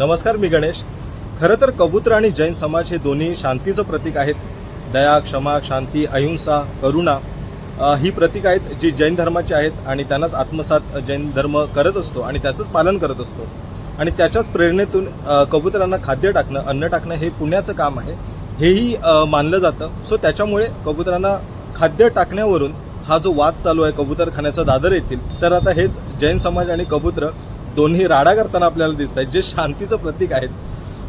नमस्कार मी गणेश. खरं तर कबूतर आणि जैन समाज हे दोन्ही शांतीचं प्रतीक आहेत. दया क्षमा शांती अहिंसा करुणा ही प्रतीक आहेत जी जैन धर्माची आहेत आणि त्यांनाच आत्मसात जैन धर्म करत असतो आणि त्याचंच पालन करत असतो. आणि त्याच्याच प्रेरणेतून कबुतरांना खाद्य टाकणं अन्न टाकणं हे पुण्याचं काम आहे. हेही मानलं जातं. सो त्याच्यामुळे कबुतरांना खाद्य टाकण्यावरून हा जो वाद चालू आहे कबूतरखान्याचा दादर येतील तर आता हेच जैन समाज आणि कबूतर दोन्ही राडा करताना आपल्याला दिसत आहेत जे शांतीचं प्रतीक आहेत.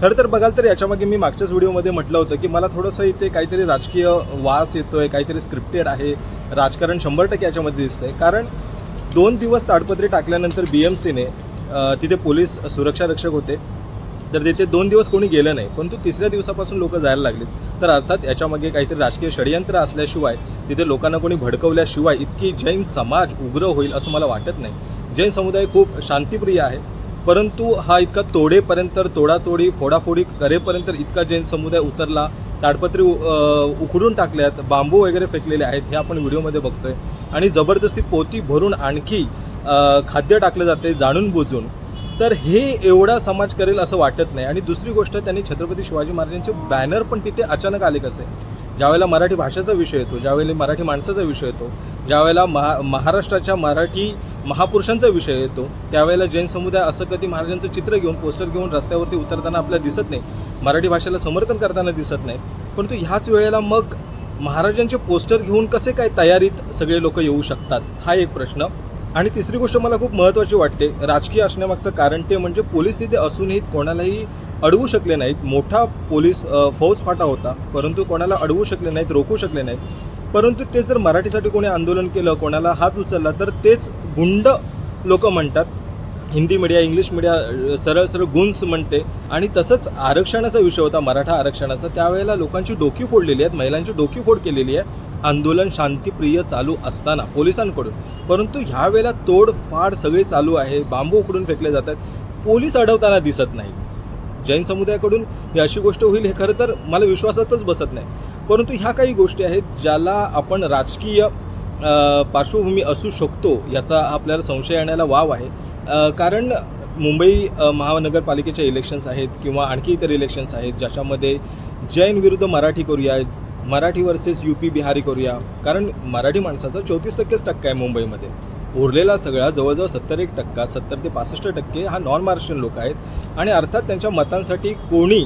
खरं तर बघाल तर याच्यामागे मी मागच्याच व्हिडिओमध्ये म्हटलं होतं की मला थोडंसं इथे काहीतरी राजकीय वास येतोय काहीतरी स्क्रिप्टेड आहे. राजकारण शंभर टक्के याच्यामध्ये दिसतंय. कारण दोन दिवस ताडपत्री टाकल्यानंतर बी एम सीने तिथे पोलीस सुरक्षा रक्षक होते. तर तिथे दोन दिवस कोणी गेलं नाही परंतु तिसऱ्या दिवसापासून लोक जायला लागलीत. तर अर्थात याच्यामागे काहीतरी राजकीय षडयंत्र असल्याशिवाय तिथे लोकांना कोणी भडकवल्याशिवाय इतकी जैन समाज उग्र होईल असं मला वाटत नाही. जैन समुदाय खूप शांतिप्रिय आहे परंतु हा इतका तोडेपर्यंत तोडातोडी फोडाफोडी करेपर्यंत इतका जैन समुदाय उतरला ताडपत्री उखडून टाकल्यात बांबू वगैरे फेकलेले आहेत हे आपण व्हिडिओमध्ये बघतोय. आणि जबरदस्ती पोती भरून आणखी खाद्य टाकलं जाते जाणून बुजून. तर हे एवढा समाज करेल असं वाटत नाही. आणि दुसरी गोष्ट त्यांनी छत्रपती शिवाजी महाराजांचे बॅनर पण तिथे अचानक आले कसे? ज्यावेळेला मराठी भाषेचा विषय येतो ज्यावेळेला मराठी माणसाचा विषय येतो ज्यावेळेला महा महाराष्ट्राच्या मराठी महापुरुषांचा विषय येतो त्यावेळेला जैन समुदाय असं कधी महाराजांचं चित्र घेऊन पोस्टर घेऊन रस्त्यावरती उतरताना आपल्याला दिसत नाही. मराठी भाषेला समर्थन करताना दिसत नाही. परंतु ह्याच वेळेला मग महाराजांचे पोस्टर घेऊन कसे काय तयारीत सगळे लोक येऊ शकतात? हा एक प्रश्न. आणि तिसरी गोष्ट मला खूप महत्त्वाची वाटते राजकीय असण्यामागचं कारण ते म्हणजे पोलीस तिथे असूनही कोणालाही अडवू शकले नाहीत. मोठा पोलीस फौजफाटा फौज फाटा होता परंतु कोणाला अडवू शकले नाहीत रोखू शकले नाहीत. परंतु ते जर मराठीसाठी कोणी आंदोलन केलं कोणाला हात उचलला तर तेच गुंड लोक म्हणतात. हिंदी मीडिया इंग्लिश मीडिया सरळ सरळ गुन्स म्हणते. आणि तसंच आरक्षणाचा विषय होता मराठा आरक्षणाचा त्यावेळेला लोकांची डोकी फोडलेली आहेत महिलांची डोकी फोड केलेली आहे. आंदोलन शांतीप्रिय चालू असताना पोलिसांकडून. परंतु ह्या वेळेला तोडफाड सगळी चालू आहे बांबू उकडून फेकले जातात पोलीस अडवताना दिसत नाहीत. जैन समुदायाकडून ही अशी गोष्ट होईल हे खरं तर मला विश्वासातच बसत नाही. परंतु ह्या काही गोष्टी आहेत ज्याला आपण राजकीय पार्श्वभूमी असू शकतो याचा आपल्याला संशय येण्याला वाव आहे. कारण मुंबई महानगरपालिकेच्या इलेक्शन्स आहेत किंवा आणखी इतर इलेक्शन्स आहेत ज्याच्यामध्ये जैन विरुद्ध मराठी करूया Marathi versus U P Bihari करूया. कारण मराठी माणसाचा चौतीस टक्केच टक्का आहे मुंबईमध्ये. उरलेला सगळा जवळजवळ सत्तर एक टक्का सत्तर ते पासष्ट टक्के हा नॉन महाराष्ट्रीयन लोक आहेत. आणि अर्थात त्यांच्या मतांसाठी कोणी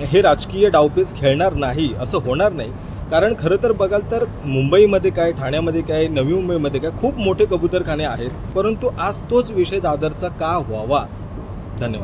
हे राजकीय डावपेच खेळणार नाही असं होणार नाही. कारण खरं तर बघाल तर मुंबईमध्ये काय ठाण्यामध्ये काय नवी मुंबईमध्ये काय खूप मोठे कबूतरखाने आहेत. परंतु आज तोच विषय दादरचा का व्हावा? धन्यवाद.